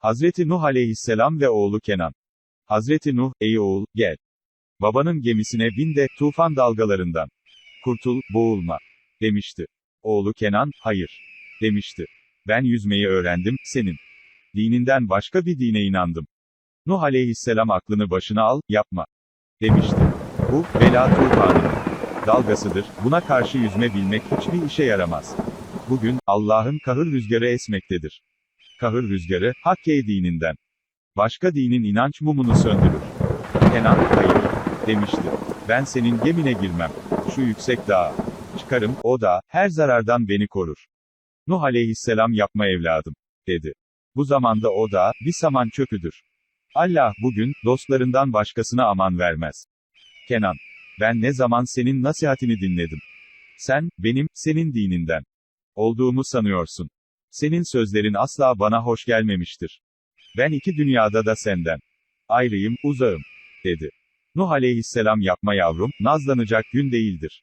Hazreti Nuh aleyhisselam ve oğlu Kenan. Hazreti Nuh, ey oğul, gel. Babanın gemisine bin de, tufan dalgalarından. Kurtul, boğulma. Demişti. Oğlu Kenan, hayır. Demişti. Ben yüzmeyi öğrendim, senin. Dininden başka bir dine inandım. Nuh aleyhisselam aklını başına al, yapma. Demişti. Bu, bela tufanının dalgasıdır, buna karşı yüzme bilmek hiçbir işe yaramaz. Bugün, Allah'ın kahır rüzgarı esmektedir. Kahır rüzgarı, Hakke dininden. Başka dinin inanç mumunu söndürür. Kenan, hayır. Demişti. Ben senin gemine girmem. Şu yüksek dağa. Çıkarım, o da, her zarardan beni korur. Nuh aleyhisselam yapma evladım. Dedi. Bu zamanda o da, bir saman çöpüdür. Allah, bugün, dostlarından başkasına aman vermez. Kenan. Ben ne zaman senin nasihatini dinledim. Sen, benim, senin dininden. Olduğumu sanıyorsun. Senin sözlerin asla bana hoş gelmemiştir. Ben iki dünyada da senden. Ayrıyım, uzağım. Dedi. Nuh aleyhisselam yapma yavrum, nazlanacak gün değildir.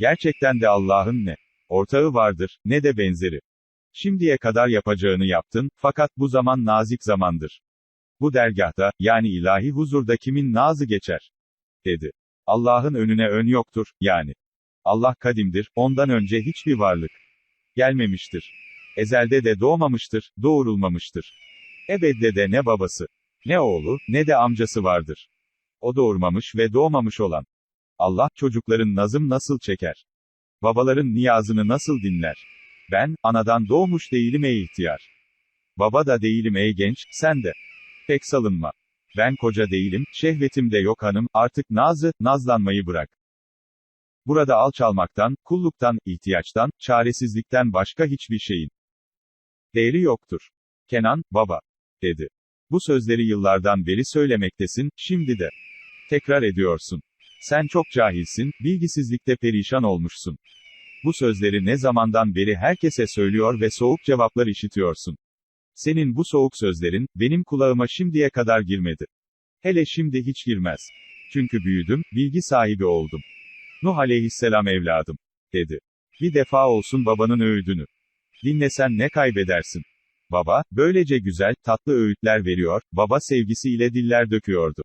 Gerçekten de Allah'ın ne? Ortağı vardır, ne de benzeri. Şimdiye kadar yapacağını yaptın, fakat bu zaman nazik zamandır. Bu dergahta, yani ilahi huzurda kimin nazı geçer? Dedi. Allah'ın önüne ön yoktur, yani. Allah kadimdir, ondan önce hiçbir varlık gelmemiştir. Ezelde de doğmamıştır, doğurulmamıştır. Ebedde de ne babası, ne oğlu, ne de amcası vardır. O doğurmamış ve doğmamış olan. Allah, çocukların nazım nasıl çeker? Babaların niyazını nasıl dinler? Ben, anadan doğmuş değilim ey ihtiyar. Baba da değilim ey genç, sen de. Pek salınma. Ben koca değilim, şehvetim de yok hanım, artık nazı, nazlanmayı bırak. Burada alçalmaktan, kulluktan, ihtiyaçtan, çaresizlikten başka hiçbir şeyin değeri yoktur. Kenan, baba, dedi. Bu sözleri yıllardan beri söylemektesin, şimdi de tekrar ediyorsun. Sen çok cahilsin, bilgisizlikte perişan olmuşsun. Bu sözleri ne zamandan beri herkese söylüyor ve soğuk cevaplar işitiyorsun. Senin bu soğuk sözlerin, benim kulağıma şimdiye kadar girmedi. Hele şimdi hiç girmez. Çünkü büyüdüm, bilgi sahibi oldum. Nuh aleyhisselam evladım, dedi. Bir defa olsun babanın öğüdünü. Dinlesen ne kaybedersin? Baba, böylece güzel, tatlı öğütler veriyor, baba sevgisiyle diller döküyordu.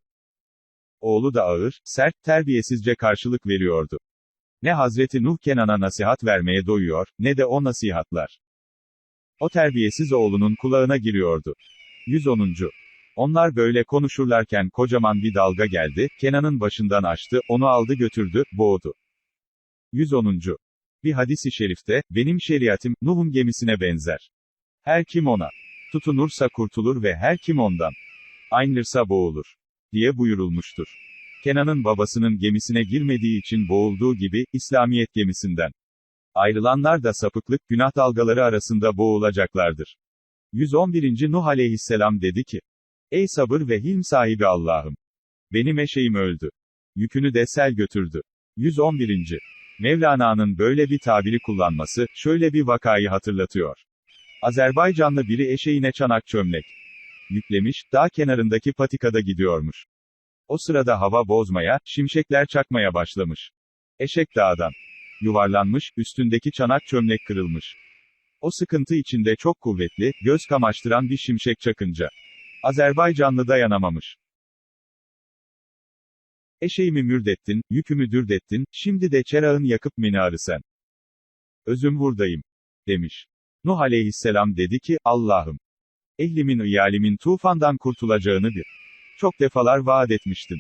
Oğlu da ağır, sert, terbiyesizce karşılık veriyordu. Ne Hazreti Nuh Kenan'a nasihat vermeye doyuyor, ne de o nasihatlar. O terbiyesiz oğlunun kulağına giriyordu. 110. Onlar böyle konuşurlarken kocaman bir dalga geldi, Kenan'ın başından açtı, onu aldı götürdü, boğdu. 110. Bir hadis-i şerifte, benim şeriatim, Nuh'un gemisine benzer. Her kim ona tutunursa kurtulur ve her kim ondan aynırsa boğulur. diye buyurulmuştur. Kenan'ın babasının gemisine girmediği için boğulduğu gibi, İslamiyet gemisinden ayrılanlar da sapıklık, günah dalgaları arasında boğulacaklardır. 111. Nuh aleyhisselam dedi ki, Ey sabır ve hilm sahibi Allah'ım! Benim eşeğim öldü. Yükünü de sel götürdü. 111. Mevlana'nın böyle bir tabiri kullanması, şöyle bir vakayı hatırlatıyor. Azerbaycanlı biri eşeğine çanak çömlek yüklemiş, dağ kenarındaki patikada gidiyormuş. O sırada hava bozmaya, şimşekler çakmaya başlamış. Eşek dağdan yuvarlanmış, üstündeki çanak çömlek kırılmış. O sıkıntı içinde çok kuvvetli, göz kamaştıran bir şimşek çakınca. Azerbaycanlı dayanamamış. Eşeğimi mürdettin, yükümü dürdettin, şimdi de çerağın yakıp beni arısen. Özüm buradayım. Demiş. Nuh aleyhisselam dedi ki, Allah'ım. Ehlimin iyalimin tufandan kurtulacağını bir. Çok defalar vaat etmiştin.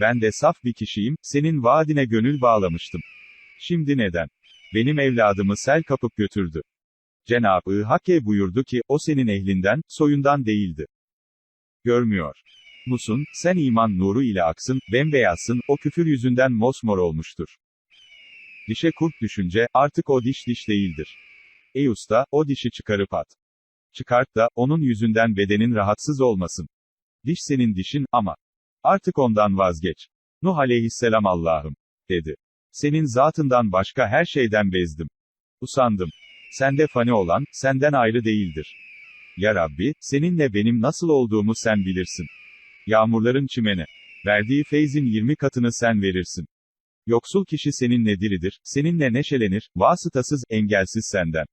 Ben de saf bir kişiyim, senin vaadine gönül bağlamıştım. Şimdi neden? Benim evladımı sel kapıp götürdü. Cenab-ı Hakke buyurdu ki, o senin ehlinden, soyundan değildi. Görmüyor musun, sen iman nuru ile aksın, bembeyazsın, o küfür yüzünden mosmor olmuştur. Dişe kurt düşünce, artık o diş diş değildir. Ey usta, o dişi çıkarıp at. Çıkart da, onun yüzünden bedenin rahatsız olmasın. Diş senin dişin, ama. Artık ondan vazgeç. Nuh aleyhisselam Allah'ım. Dedi. Senin zatından başka her şeyden bezdim. Usandım. Sende fani olan, senden ayrı değildir. Ya Rabbi, seninle benim nasıl olduğumu sen bilirsin. Yağmurların çimene. Verdiği feyzin 20 katını sen verirsin. Yoksul kişi seninle diridir, seninle neşelenir, vasıtasız, engelsiz senden.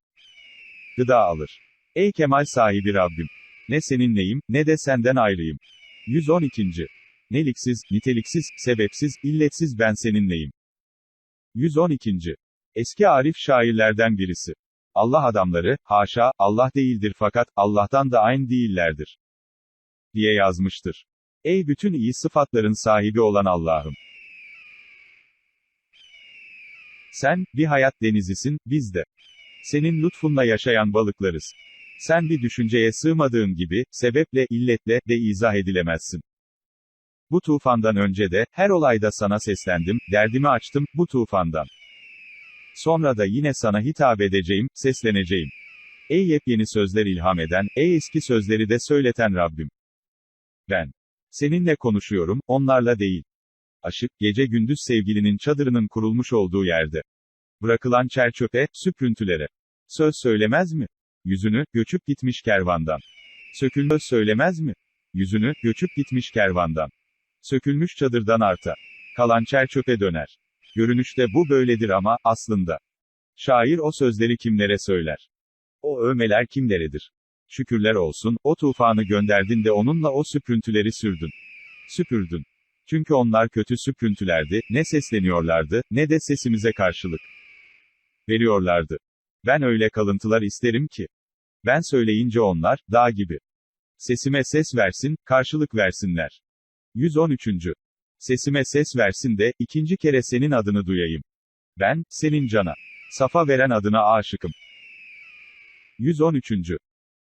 Gıda alır. Ey kemal sahibi Rabbim! Ne seninleyim, ne de senden ayrıyım. 112. Neliksiz, niteliksiz, sebepsiz, illetsiz ben seninleyim. 112. Eski Arif şairlerden birisi. Allah adamları, haşa, Allah değildir fakat, Allah'tan da aynı değillerdir. Diye yazmıştır. Ey bütün iyi sıfatların sahibi olan Allah'ım! Sen, bir hayat denizisin, biz de. Senin lütfunla yaşayan balıklarız. Sen bir düşünceye sığmadığın gibi, sebeple, illetle, de izah edilemezsin. Bu tufandan önce de, her olayda sana seslendim, derdimi açtım, bu tufandan. Sonra da yine sana hitap edeceğim, sesleneceğim. Ey yepyeni sözler ilham eden, ey eski sözleri de söyleten Rabbim. Ben. Seninle konuşuyorum, onlarla değil. Aşık, gece gündüz sevgilinin çadırının kurulmuş olduğu yerde. Bırakılan çerçöpe, süprüntülere. Söz söylemez mi? Yüzünü, göçüp gitmiş kervandan. Sökülmez söylemez mi? Yüzünü, göçüp gitmiş kervandan. Sökülmüş çadırdan arta. Kalan çerçöpe döner. Görünüşte bu böyledir ama, aslında. Şair o sözleri kimlere söyler? O övmeler kimleredir? Şükürler olsun, o tufanı gönderdin de onunla o süprüntüleri sürdün. Süpürdün. Çünkü onlar kötü süprüntülerdi, ne sesleniyorlardı, ne de sesimize karşılık veriyorlardı. Ben öyle kalıntılar isterim ki. Ben söyleyince onlar, dağ gibi. Sesime ses versin, karşılık versinler. 113. Sesime ses versin de, ikinci kere senin adını duyayım. Ben, senin cana. Safa veren adına aşıkım. 113.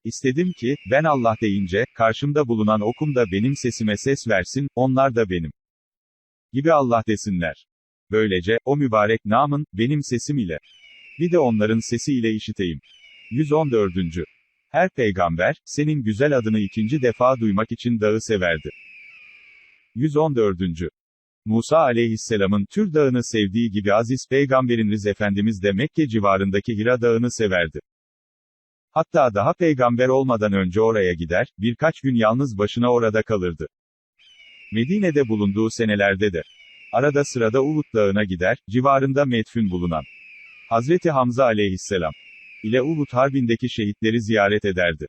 İstedim ki, ben Allah deyince, karşımda bulunan okum da benim sesime ses versin, onlar da benim. Gibi Allah desinler. Böylece, o mübarek namın, benim sesim ile. Bir de onların sesi ile işiteyim. 114. Her peygamber, senin güzel adını ikinci defa duymak için dağı severdi. 114. Musa aleyhisselamın Tür Dağı'nı sevdiği gibi aziz peygamberiniz Efendimiz de Mekke civarındaki Hira Dağı'nı severdi. Hatta daha peygamber olmadan önce oraya gider, birkaç gün yalnız başına orada kalırdı. Medine'de bulunduğu senelerde de. Arada sırada Uhud Dağı'na gider, civarında medfün bulunan. Hazreti Hamza aleyhisselam ile Uhud Harbi'ndeki şehitleri ziyaret ederdi.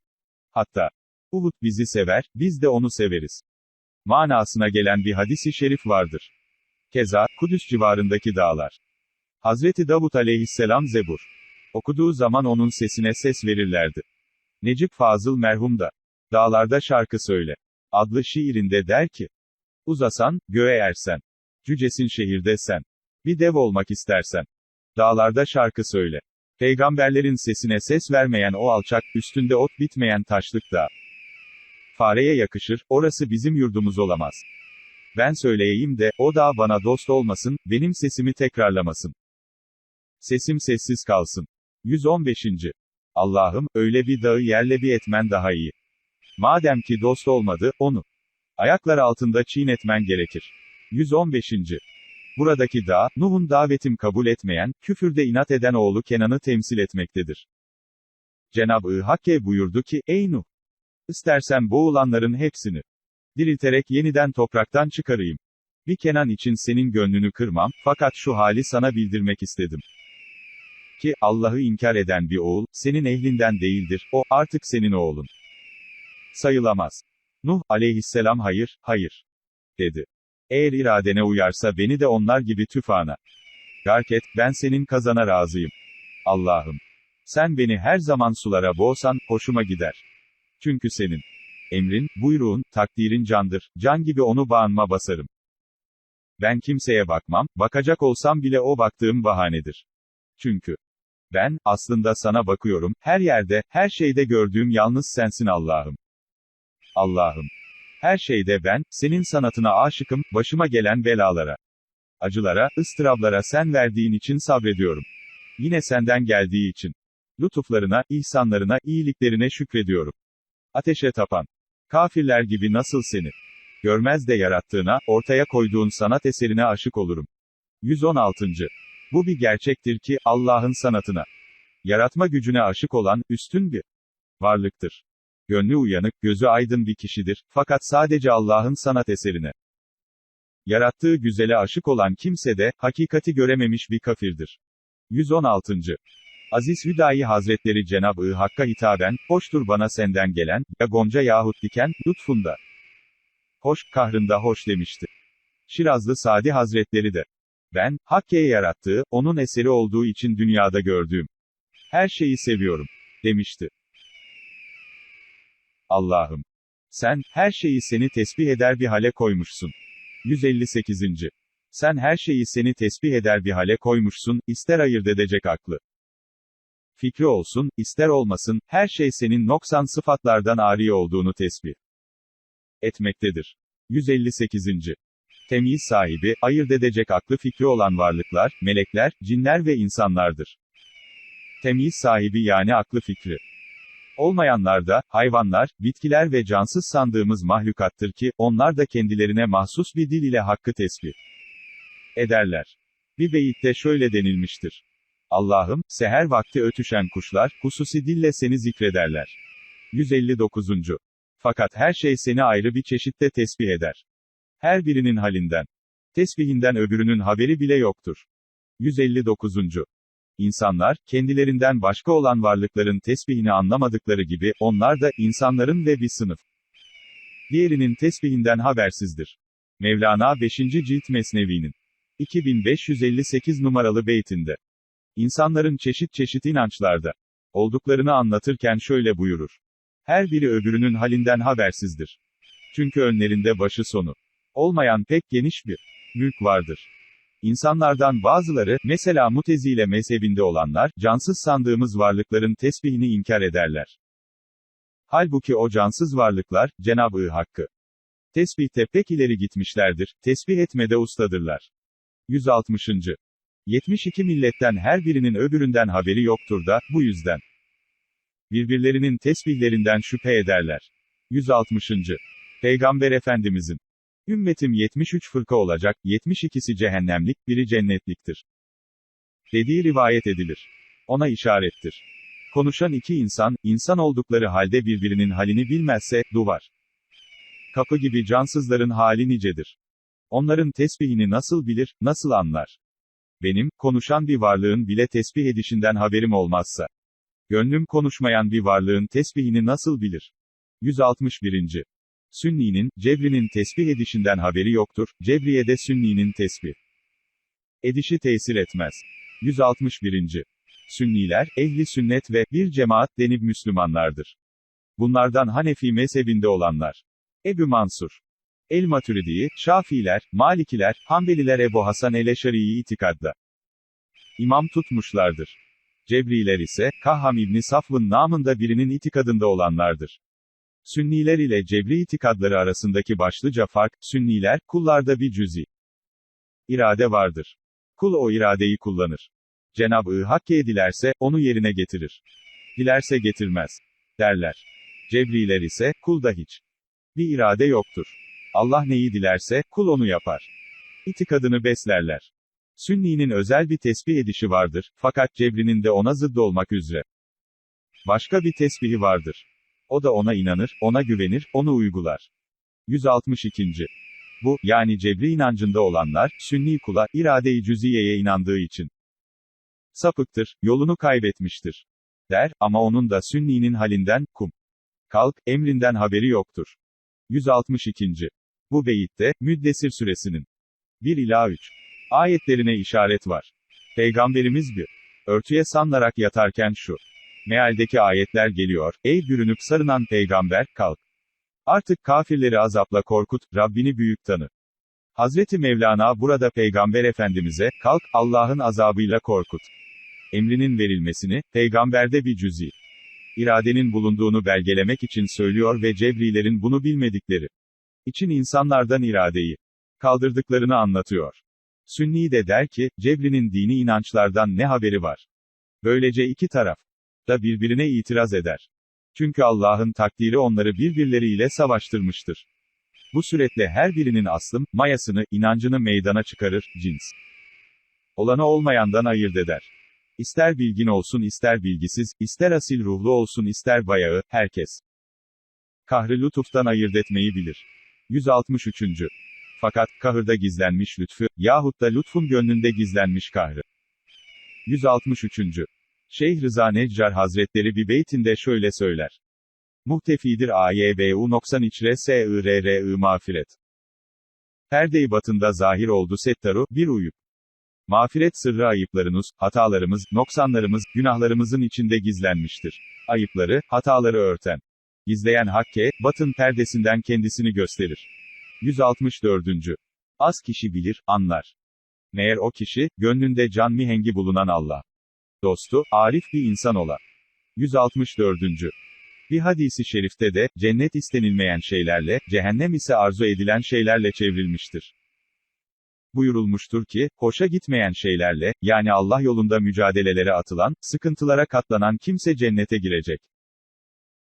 Hatta, Uhud bizi sever, biz de onu severiz. Manasına gelen bir hadisi şerif vardır. Keza, Kudüs civarındaki dağlar. Hazreti Davut aleyhisselam Zebur. Okuduğu zaman onun sesine ses verirlerdi. Necip Fazıl merhum da, Dağlarda şarkı söyle. Adlı şiirinde der ki, Uzasan, göğe ersen. Cücesin şehirde sen. Bir dev olmak istersen. Dağlarda şarkı söyle. Peygamberlerin sesine ses vermeyen o alçak, üstünde ot bitmeyen taşlık dağ. Fareye yakışır, orası bizim yurdumuz olamaz. Ben söyleyeyim de, o dağ bana dost olmasın, benim sesimi tekrarlamasın. Sesim sessiz kalsın. 115. Allah'ım, öyle bir dağı yerle bir etmen daha iyi. Madem ki dost olmadı, onu ayaklar altında çiğnetmen gerekir. 115. Buradaki dağ, Nuh'un davetim kabul etmeyen, küfürde inat eden oğlu Kenan'ı temsil etmektedir. Cenab-ı Hakke buyurdu ki, Ey Nuh! İstersen boğulanların hepsini dirilterek yeniden topraktan çıkarayım. Bir Kenan için senin gönlünü kırmam, fakat şu hali sana bildirmek istedim. Ki, Allah'ı inkar eden bir oğul, senin ehlinden değildir, o, artık senin oğlun. Sayılamaz. Nuh, aleyhisselam hayır, hayır. Dedi. Eğer iradene uyarsa beni de onlar gibi tüfana. Gark et, ben senin kazana razıyım. Allah'ım. Sen beni her zaman sulara boğsan, hoşuma gider. Çünkü senin emrin, buyruğun, takdirin candır, can gibi onu bağınma basarım. Ben kimseye bakmam, bakacak olsam bile o baktığım bahanedir. Çünkü ben, aslında sana bakıyorum, her yerde, her şeyde gördüğüm yalnız sensin Allah'ım. Allah'ım. Her şeyde ben, senin sanatına aşıkım, başıma gelen belalara, acılara, ıstırablara sen verdiğin için sabrediyorum. Yine senden geldiği için. Lütuflarına, ihsanlarına, iyiliklerine şükrediyorum. Ateşe tapan. Kafirler gibi nasıl seni görmez de yarattığına, ortaya koyduğun sanat eserine aşık olurum. 116. Bu bir gerçektir ki, Allah'ın sanatına, yaratma gücüne aşık olan, üstün bir varlıktır. Gönlü uyanık, gözü aydın bir kişidir, fakat sadece Allah'ın sanat eserine yarattığı güzele aşık olan kimse de, hakikati görememiş bir kafirdir. 116. Aziz Hüdayi Hazretleri Cenab-ı Hakk'a hitaben, hoştur bana senden gelen, ya gonca yahut diken, lütfunda. Hoş, kahrında hoş demişti. Şirazlı Sadi Hazretleri de, ben, Hakk'e yarattığı, onun eseri olduğu için dünyada gördüğüm, her şeyi seviyorum, demişti. Allah'ım, sen, her şeyi seni tesbih eder bir hale koymuşsun. 158. Sen her şeyi seni tesbih eder bir hale koymuşsun, ister ayırt edecek aklı. Fikri olsun, ister olmasın, her şey senin noksan sıfatlardan ari olduğunu tesbih etmektedir. 158. Temyiz sahibi, ayırt edecek aklı fikri olan varlıklar, melekler, cinler ve insanlardır. Temyiz sahibi yani aklı fikri. Olmayanlar da, hayvanlar, bitkiler ve cansız sandığımız mahlukattır ki, onlar da kendilerine mahsus bir dil ile hakkı tesbih ederler. Bir beyitte şöyle denilmiştir. Allah'ım, seher vakti ötüşen kuşlar, hususi dille seni zikrederler. 159. Fakat her şey seni ayrı bir çeşitte tesbih eder. Her birinin halinden. Tesbihinden öbürünün haberi bile yoktur. 159. İnsanlar, kendilerinden başka olan varlıkların tesbihini anlamadıkları gibi, onlar da, insanların ve bir sınıf. Diğerinin tesbihinden habersizdir. Mevlana 5. Cilt Mesnevi'nin 2558 numaralı beytinde. İnsanların çeşit çeşit inançlarda olduklarını anlatırken şöyle buyurur. Her biri öbürünün halinden habersizdir. Çünkü önlerinde başı sonu olmayan pek geniş bir mülk vardır. İnsanlardan bazıları, mesela Mutezile mezhebinde olanlar, cansız sandığımız varlıkların tesbihini inkar ederler. Halbuki o cansız varlıklar, Cenab-ı Hakk'ı tesbihte pek ileri gitmişlerdir, tesbih etmede ustadırlar. 160. 72 milletten her birinin öbüründen haberi yoktur da, bu yüzden. Birbirlerinin tesbihlerinden şüphe ederler. 160. Peygamber Efendimizin. Ümmetim 73 fırka olacak, 72'si cehennemlik, biri cennetliktir. Dediği rivayet edilir. Ona işarettir. Konuşan iki insan, insan oldukları halde birbirinin halini bilmezse, duvar. Kapı gibi cansızların hali nicedir. Onların tesbihini nasıl bilir, nasıl anlar? Benim, konuşan bir varlığın bile tesbih edişinden haberim olmazsa. Gönlüm konuşmayan bir varlığın tesbihini nasıl bilir? 161. Sünni'nin, Cebri'nin tesbih edişinden haberi yoktur, Cebriye de Sünni'nin tesbih edişi tesir etmez. 161. Sünniler, ehli sünnet ve bir cemaat denip Müslümanlardır. Bunlardan Hanefi mezhebinde olanlar. Ebu Mansur, El-Maturidi'yi, Şafiiler, Malikiler, Hanbeliler Ebu Hasan el-Eşari'yi itikadda imam tutmuşlardır. Cebriler ise, Kahham İbni Safv'ın namında birinin itikadında olanlardır. Sünniler ile Cebri itikadları arasındaki başlıca fark, Sünniler, kullarda bir cüzi irade vardır. Kul o iradeyi kullanır. Cenab-ı Hakk'e dilerse, onu yerine getirir. Dilerse getirmez. Derler. Cebriler ise, kulda hiç bir irade yoktur. Allah neyi dilerse, kul onu yapar. İtikadını beslerler. Sünni'nin özel bir tesbih edişi vardır, fakat Cebri'nin de ona zıdd olmak üzere. Başka bir tesbihi vardır. O da ona inanır, ona güvenir, onu uygular. 162. Bu, yani Cebri inancında olanlar, Sünni kula, irade-i cüziyeye inandığı için sapıktır, yolunu kaybetmiştir. Der, ama onun da Sünni'nin halinden, kum. Kalk, emrinden haberi yoktur. 162. Bu beyitte, Müddessir suresinin 1 ila 3 ayetlerine işaret var. Peygamberimiz bir örtüye sanlarak yatarken şu mealdeki ayetler geliyor, ey bürünüp sarınan peygamber, kalk. Artık kafirleri azapla korkut, Rabbini büyük tanı. Hazreti Mevlana burada Peygamber Efendimiz'e, kalk, Allah'ın azabıyla korkut. Emrinin verilmesini, peygamberde bir cüzi iradenin bulunduğunu belgelemek için söylüyor ve Cebrilerin bunu bilmedikleri için insanlardan iradeyi kaldırdıklarını anlatıyor. Sünni de der ki, Cebri'nin dini inançlardan ne haberi var? Böylece iki taraf da birbirine itiraz eder. Çünkü Allah'ın takdiri onları birbirleriyle savaştırmıştır. Bu süretle her birinin aslım, mayasını, inancını meydana çıkarır, cins. Olanı olmayandan ayırt eder. İster bilgin olsun ister bilgisiz, ister asil ruhlu olsun ister bayağı, herkes. Kahrı lütuftan ayırt etmeyi bilir. 163. Fakat, kahırda gizlenmiş lütfü, yahut da lütfun gönlünde gizlenmiş kahrı. 163. Şeyh Rıza Neccar Hazretleri bir beytinde şöyle söyler. Muhtefidir AYBU 90 içre SIRRI mağfiret. Perde-i batında zahir oldu settaru, bir uyup. Mağfiret sırrı ayıplarınız, hatalarımız, noksanlarımız, günahlarımızın içinde gizlenmiştir. Ayıpları, hataları örten. Gizleyen hakke, batın perdesinden kendisini gösterir. 164. Az kişi bilir, anlar. Meğer o kişi, gönlünde can mihengi bulunan Allah. Dostu, arif bir insan ola. 164. Bir hadisi şerifte de, cennet istenilmeyen şeylerle, cehennem ise arzu edilen şeylerle çevrilmiştir. Buyurulmuştur ki, hoşa gitmeyen şeylerle, yani Allah yolunda mücadelelere atılan, sıkıntılara katlanan kimse cennete girecek.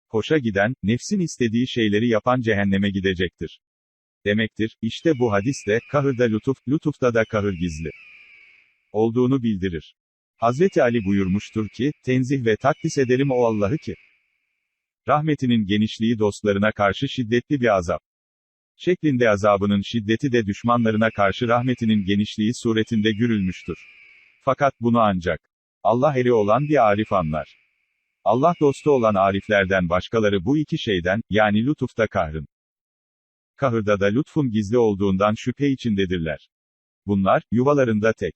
Hoşa giden, nefsin istediği şeyleri yapan cehenneme gidecektir. Demektir, işte bu hadiste, kahırda lütuf, lütufta da kahır gizli. Olduğunu bildirir. Hazreti Ali buyurmuştur ki, tenzih ve takdis ederim o Allah'ı ki, rahmetinin genişliği dostlarına karşı şiddetli bir azap. Şeklinde azabının şiddeti de düşmanlarına karşı rahmetinin genişliği suretinde görülmüştür. Fakat bunu ancak Allah eri olan bir arif anlar. Allah dostu olan ariflerden başkaları bu iki şeyden, yani lütufta kahrın. Kahırda da lütfun gizli olduğundan şüphe içindedirler. Bunlar, yuvalarında tek.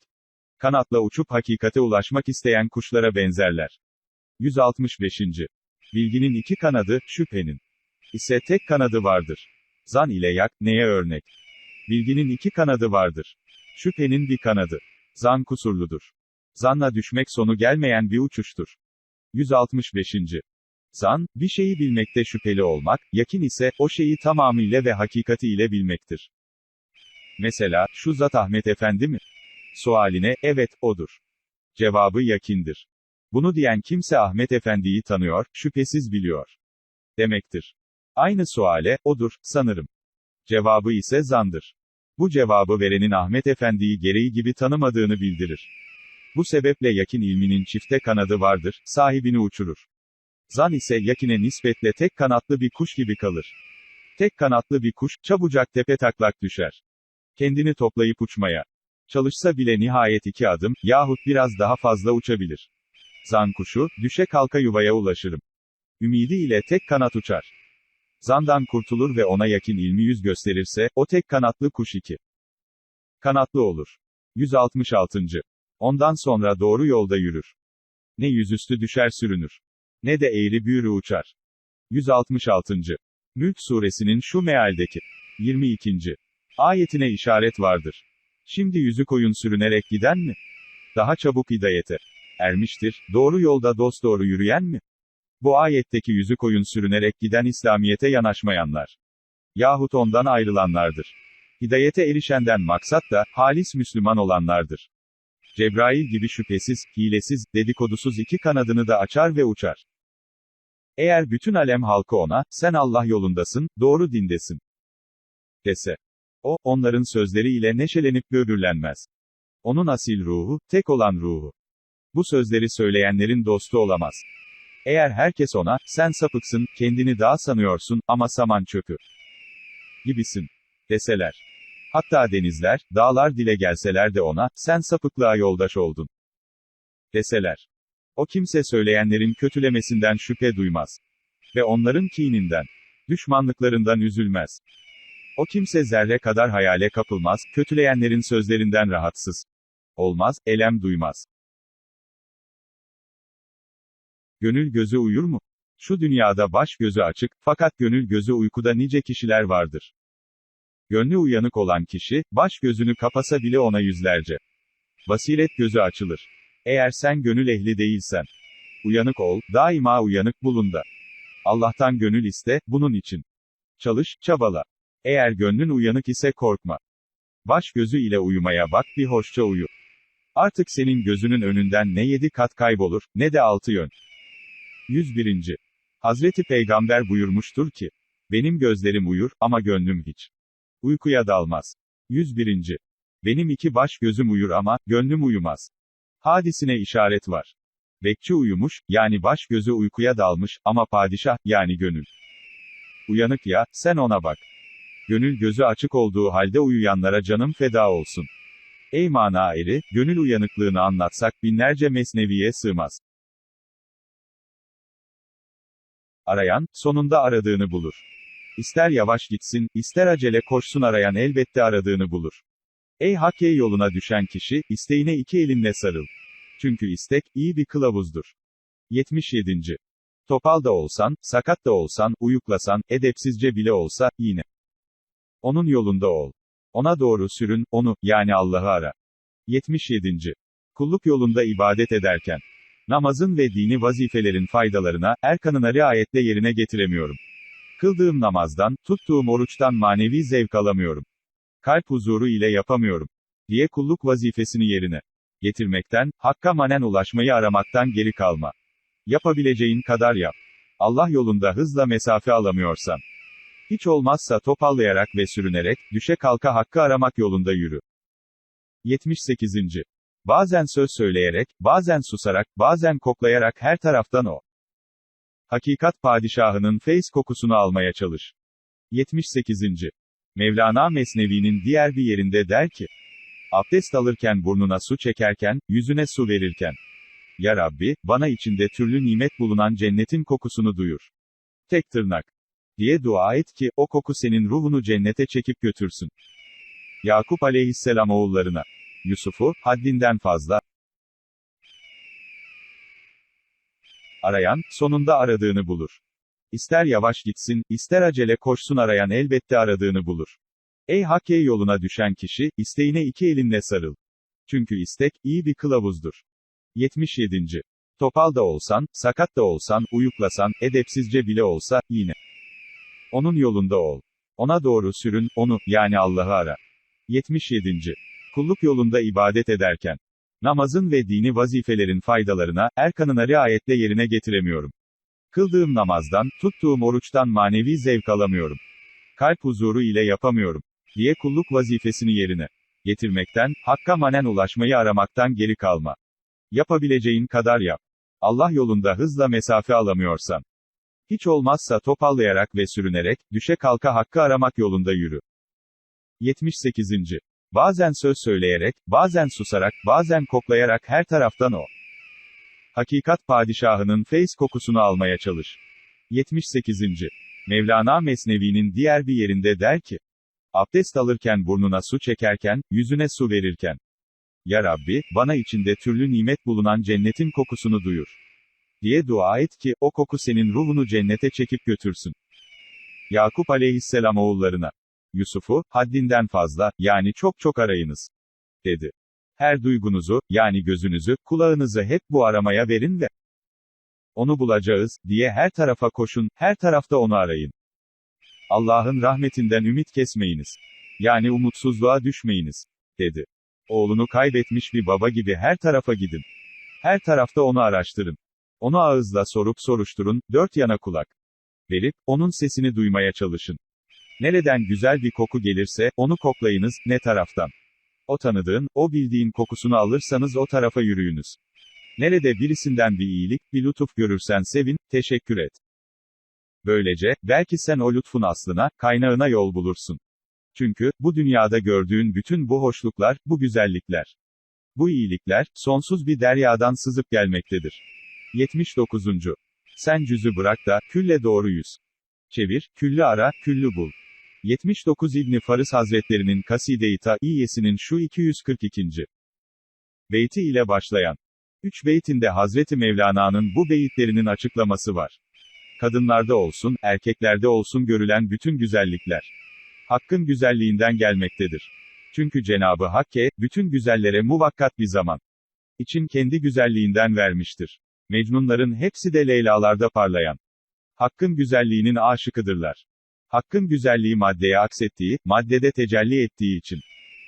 Kanatla uçup hakikate ulaşmak isteyen kuşlara benzerler. 165. Bilginin iki kanadı, şüphenin ise tek kanadı vardır. Zan ile yak, neye örnek? Bilginin iki kanadı vardır. Şüphenin bir kanadı. Zan kusurludur. Zanla düşmek sonu gelmeyen bir uçuştur. 165. Zan, bir şeyi bilmekte şüpheli olmak, yakin ise, o şeyi tamamıyla ve hakikatiyle bilmektir. Mesela, şu zat Ahmet Efendi mi? Sualine, evet, odur. Cevabı yakindir. Bunu diyen kimse Ahmet Efendi'yi tanıyor, şüphesiz biliyor. Demektir. Aynı suale, odur, sanırım. Cevabı ise zandır. Bu cevabı verenin Ahmet Efendi'yi gereği gibi tanımadığını bildirir. Bu sebeple yakin ilminin çifte kanadı vardır, sahibini uçurur. Zan ise yakine nispetle tek kanatlı bir kuş gibi kalır. Tek kanatlı bir kuş, çabucak tepe taklak düşer. Kendini toplayıp uçmaya çalışsa bile nihayet iki adım, yahut biraz daha fazla uçabilir. Zan kuşu, düşe kalka yuvaya ulaşırım. Ümidi ile tek kanat uçar. Zandan kurtulur ve ona yakin ilmi yüz gösterirse, o tek kanatlı kuş iki. Kanatlı olur. 166. Ondan sonra doğru yolda yürür. Ne yüzüstü düşer sürünür. Ne de eğri büğrü uçar. 166. Mülk suresinin şu mealdeki 22. ayetine işaret vardır. Şimdi yüzü koyun sürünerek giden mi? Daha çabuk hidayete ermiştir, doğru yolda dosdoğru yürüyen mi? Bu ayetteki yüzü koyun sürünerek giden İslamiyete yanaşmayanlar. Yahut ondan ayrılanlardır. Hidayete erişenden maksat da, halis Müslüman olanlardır. Cebrail gibi şüphesiz, hilesiz, dedikodusuz iki kanadını da açar ve uçar. Eğer bütün alem halkı ona, sen Allah yolundasın, doğru dindesin. Dese. O, onların sözleriyle neşelenip böbürlenmez. Onun asil ruhu, tek olan ruhu. Bu sözleri söyleyenlerin dostu olamaz. Eğer herkes ona, sen sapıksın, kendini daha sanıyorsun, ama saman çöpü gibisin, deseler. Hatta denizler, dağlar dile gelseler de ona, sen sapıklığa yoldaş oldun, deseler. O kimse söyleyenlerin kötülemesinden şüphe duymaz. Ve onların kininden, düşmanlıklarından üzülmez. O kimse zerre kadar hayale kapılmaz, kötüleyenlerin sözlerinden rahatsız olmaz, elem duymaz. Gönül gözü uyur mu? Şu dünyada baş gözü açık, fakat gönül gözü uykuda nice kişiler vardır. Gönlü uyanık olan kişi, baş gözünü kapasa bile ona yüzlerce. Basiret gözü açılır. Eğer sen gönül ehli değilsen, uyanık ol, daima uyanık bulun da. Allah'tan gönül iste, bunun için. Çalış, çabala. Eğer gönlün uyanık ise korkma. Baş gözü ile uyumaya bak, bir hoşça uyu. Artık senin gözünün önünden ne yedi kat kaybolur, ne de altı yön. 101. Hazreti Peygamber buyurmuştur ki, benim gözlerim uyur, ama gönlüm hiç. Uykuya dalmaz. 101. Benim iki baş gözüm uyur ama, gönlüm uyumaz. Hadisine işaret var. Bekçi uyumuş, yani baş gözü uykuya dalmış, ama padişah, yani gönül. Uyanık ya, sen ona bak. Gönül gözü açık olduğu halde uyuyanlara canım feda olsun. Ey mana eri, gönül uyanıklığını anlatsak binlerce mesneviye sığmaz. Arayan, sonunda aradığını bulur. İster yavaş gitsin, ister acele koşsun arayan elbette aradığını bulur. Ey Hakk'e yoluna düşen kişi, isteğine iki elinle sarıl. Çünkü istek, iyi bir kılavuzdur. 77. Topal da olsan, sakat da olsan, uyuklasan, edepsizce bile olsa, yine. Onun yolunda ol. Ona doğru sürün, onu, yani Allah'ı ara. 77. Kulluk yolunda ibadet ederken, namazın ve dini vazifelerin faydalarına, erkanına riayetle yerine getiremiyorum. Kıldığım namazdan, tuttuğum oruçtan manevi zevk alamıyorum. Kalp huzuru ile yapamıyorum. Diye kulluk vazifesini yerine getirmekten, hakka manen ulaşmayı aramaktan geri kalma. Yapabileceğin kadar yap. Allah yolunda hızla mesafe alamıyorsan. Hiç olmazsa topallayarak ve sürünerek, düşe kalka hakkı aramak yolunda yürü. 78. Bazen söz söyleyerek, bazen susarak, bazen koklayarak her taraftan o. Hakikat padişahının feyz kokusunu almaya çalış. 78. Mevlana Mesnevi'nin diğer bir yerinde der ki, Abdest alırken burnuna su çekerken, yüzüne su verirken. Ya Rabbi, bana içinde türlü nimet bulunan cennetin kokusunu duyur. Tek tırnak. Diye dua et ki, o koku senin ruhunu cennete çekip götürsün. Yakup aleyhisselam oğullarına. Yusuf'u, haddinden fazla, arayan, sonunda aradığını bulur. İster yavaş gitsin, ister acele koşsun arayan elbette aradığını bulur. Ey Hakke yoluna düşen kişi, isteğine iki elinle sarıl. Çünkü istek, iyi bir kılavuzdur. 77. Topal da olsan, sakat da olsan, uyuklasan, edepsizce bile olsa, yine. Onun yolunda ol. Ona doğru sürün, onu, yani Allah'ı ara. 77. Kulluk yolunda ibadet ederken, namazın ve dini vazifelerin faydalarına, erkanına riayetle yerine getiremiyorum. Kıldığım namazdan, tuttuğum oruçtan manevi zevk alamıyorum. Kalp huzuru ile yapamıyorum. Diye kulluk vazifesini yerine getirmekten, hakka manen ulaşmayı aramaktan geri kalma. Yapabileceğin kadar yap. Allah yolunda hızla mesafe alamıyorsan. Hiç olmazsa topallayarak ve sürünerek, düşe kalka hakkı aramak yolunda yürü. 78. Bazen söz söyleyerek, bazen susarak, bazen koklayarak her taraftan o. Hakikat padişahının feyz kokusunu almaya çalış. 78. Mevlana Mesnevi'nin diğer bir yerinde der ki, Abdest alırken burnuna su çekerken, yüzüne su verirken. Ya Rabbi, bana içinde türlü nimet bulunan cennetin kokusunu duyur. Diye dua et ki, o koku senin ruhunu cennete çekip götürsün. Yakup aleyhisselam oğullarına. Yusuf'u, haddinden fazla, yani çok çok arayınız. Dedi. Her duygunuzu, yani gözünüzü, kulağınızı hep bu aramaya verin ve onu bulacağız, diye her tarafa koşun, her tarafta onu arayın. Allah'ın rahmetinden ümit kesmeyiniz. Yani umutsuzluğa düşmeyiniz. Dedi. Oğlunu kaybetmiş bir baba gibi her tarafa gidin. Her tarafta onu araştırın. Onu ağızla sorup soruşturun, dört yana kulak. Verip, onun sesini duymaya çalışın. Nereden güzel bir koku gelirse, onu koklayınız, ne taraftan. O tanıdığın, o bildiğin kokusunu alırsanız o tarafa yürüyünüz. Nerede birisinden bir iyilik, bir lütuf görürsen sevin, teşekkür et. Böylece, belki sen o lütfun aslına, kaynağına yol bulursun. Çünkü, bu dünyada gördüğün bütün bu hoşluklar, bu güzellikler, bu iyilikler, sonsuz bir deryadan sızıp gelmektedir. 79. Sen cüzü bırak da, külle doğru yüz. Çevir, küllü ara, küllü bul. 79 İbni Farız Hazretlerinin Kaside-i Ta'iyyesinin şu 242. Beyti ile başlayan. Üç beytinde Hazreti Mevlana'nın bu beyitlerinin açıklaması var. Kadınlarda olsun, erkeklerde olsun görülen bütün güzellikler. Hakkın güzelliğinden gelmektedir. Çünkü Cenabı Hakke, bütün güzellere muvakkat bir zaman için kendi güzelliğinden vermiştir. Mecnunların hepsi de Leyla'larda parlayan. Hakkın güzelliğinin aşıkıdırlar. Hakkın güzelliği maddeye aksettiği, maddede tecelli ettiği için.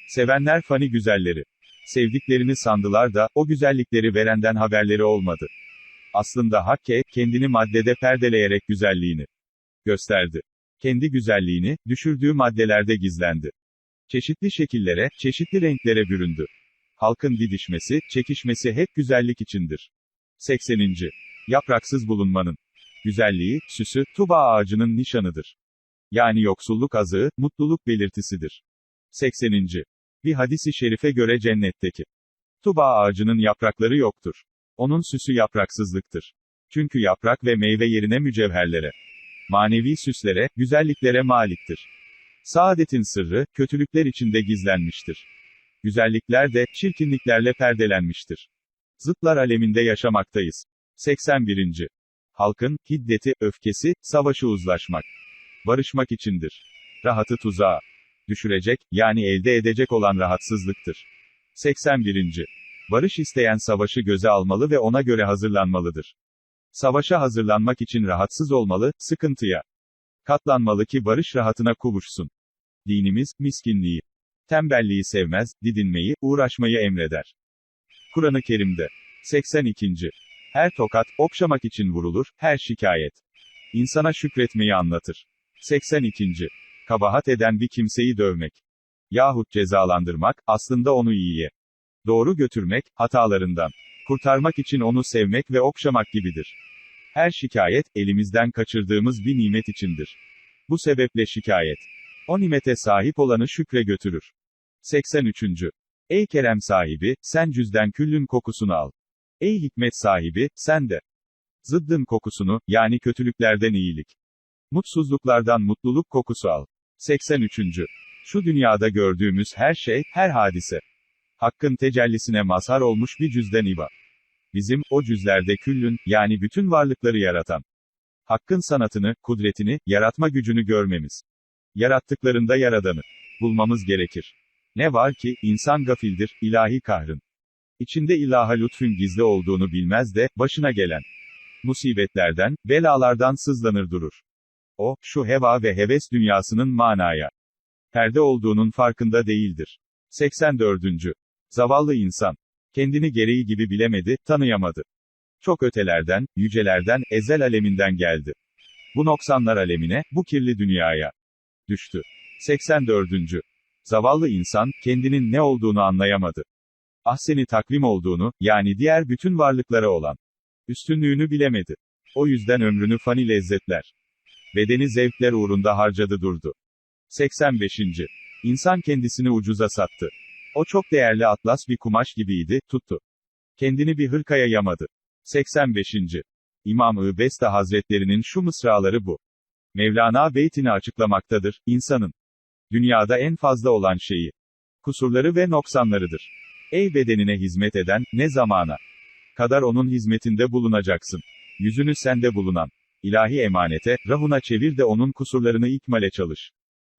Sevenler fani güzelleri. Sevdiklerini sandılar da, o güzellikleri verenden haberleri olmadı. Aslında Hakke, kendini maddede perdeleyerek güzelliğini gösterdi. Kendi güzelliğini, düşürdüğü maddelerde gizlendi. Çeşitli şekillere, çeşitli renklere büründü. Halkın didişmesi, çekişmesi hep güzellik içindir. 80. Yapraksız bulunmanın güzelliği, süsü, tuba ağacının nişanıdır. Yani yoksulluk azığı, mutluluk belirtisidir. 80. Bir hadisi şerife göre cennetteki tuba ağacının yaprakları yoktur. Onun süsü yapraksızlıktır. Çünkü yaprak ve meyve yerine mücevherlere, manevi süslere, güzelliklere maliktir. Saadetin sırrı, kötülükler içinde gizlenmiştir. Güzellikler de, çirkinliklerle perdelenmiştir. Zıtlar aleminde yaşamaktayız. 81. Halkın, hiddeti, öfkesi, savaşı uzlaşmak. Barışmak içindir. Rahatı tuzağa düşürecek, yani elde edecek olan rahatsızlıktır. 81. Barış isteyen savaşı göze almalı ve ona göre hazırlanmalıdır. Savaşa hazırlanmak için rahatsız olmalı, sıkıntıya katlanmalı ki barış rahatına kavuşsun. Dinimiz, miskinliği, tembelliği sevmez, didinmeyi, uğraşmayı emreder. Kur'an-ı Kerim'de 82. Her tokat, okşamak için vurulur, her şikayet. insana şükretmeyi anlatır. 82. Kabahat eden bir kimseyi dövmek. Yahut cezalandırmak, aslında onu iyiye doğru götürmek, hatalarından kurtarmak için onu sevmek ve okşamak gibidir. Her şikayet, elimizden kaçırdığımız bir nimet içindir. Bu sebeple şikayet, o nimete sahip olanı şükre götürür. 83. Ey kerem sahibi, sen cüzden küllün kokusunu al. Ey hikmet sahibi, sen de zıddın kokusunu, yani kötülüklerden iyilik, mutsuzluklardan mutluluk kokusu al. 83. Şu dünyada gördüğümüz her şey, her hadise, Hakkın tecellisine mazhar olmuş bir cüzden iba. Bizim, o cüzlerde küllün, yani bütün varlıkları yaratan. Hakkın sanatını, kudretini, yaratma gücünü görmemiz. Yarattıklarında yaradanı bulmamız gerekir. Ne var ki, insan gafildir, ilahi kahrın. İçinde ilaha lütfün gizli olduğunu bilmez de, başına gelen musibetlerden, belalardan sızlanır durur. O, şu heva ve heves dünyasının manaya perde olduğunun farkında değildir. 84. Zavallı insan. Kendini gereği gibi bilemedi, tanıyamadı. Çok ötelerden, yücelerden, ezel aleminden geldi. Bu noksanlar alemine, bu kirli dünyaya düştü. 84. Zavallı insan, kendinin ne olduğunu anlayamadı. Ahseni takvim olduğunu, yani diğer bütün varlıklara olan üstünlüğünü bilemedi. O yüzden ömrünü fani lezzetler, bedeni zevkler uğrunda harcadı durdu. 85. İnsan kendisini ucuza sattı. O çok değerli atlas bir kumaş gibiydi, tuttu. Kendini bir hırkaya yamadı. 85. İmam-ı Besta Hazretlerinin şu mısraları bu. Mevlana beytini açıklamaktadır, insanın dünyada en fazla olan şeyi, kusurları ve noksanlarıdır. Ey bedenine hizmet eden, ne zamana kadar onun hizmetinde bulunacaksın. Yüzünü sende bulunan ilahi emanete, rahuna çevir de onun kusurlarını ikmale çalış.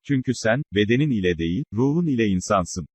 Çünkü sen, bedenin ile değil, ruhun ile insansın.